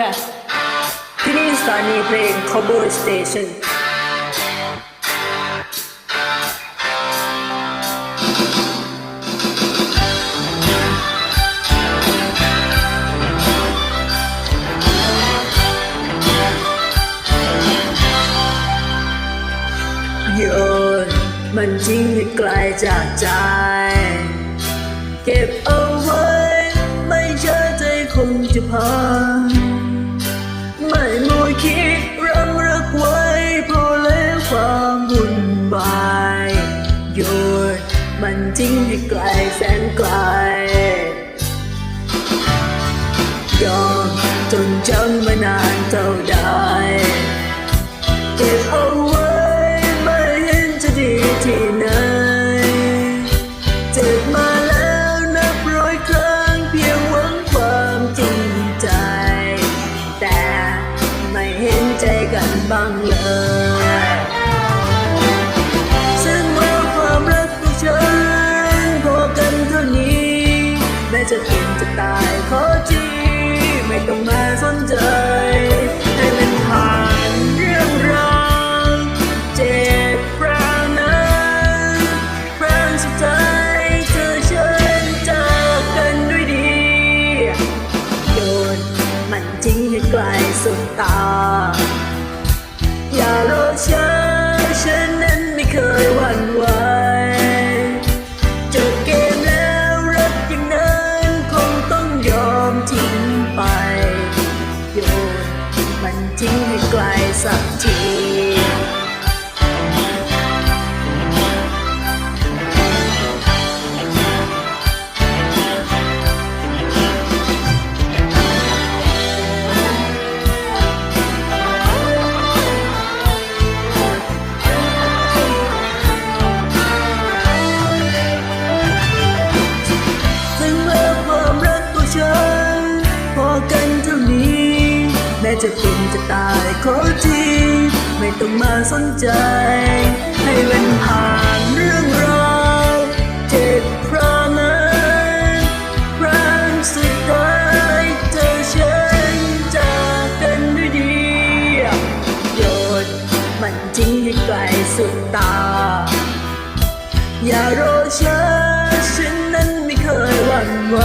yes ที่นี่สถานีเพลง cover station โยนมันจริงให้ไกลจากใจ เก็บเอาไว้ ไม่เชื่อใจคงจะพัง บายโยนมันจริงให้ไกลแสนไกลยอมจนจำมานานเท่าใดเก็บเอาไว้ไม่เห็นจะดีที่ไหน ไม่ต้องมาสนใจ ให้มันผ่านเรื่องราวเจ็บคราวนั้นครั้งสุดท้ายเธอเชิญจากกันด้วยดี โยนมันทิ้งให้ไกลสุดตา อย่ารอช้า ทิ้งให้ไกลสักที จะเป็นจะตายขอทีไม่ต้องมาสนใจ ให้มันผ่านเรื่องราวเจ็บครานั้นครั้งสุดท้ายเธอฉันจากกันด้วยดีโยนมันทิ้งให้ไกลสุดตา อย่ารอช้าฉันนั้นไม่เคยหวั่นไหว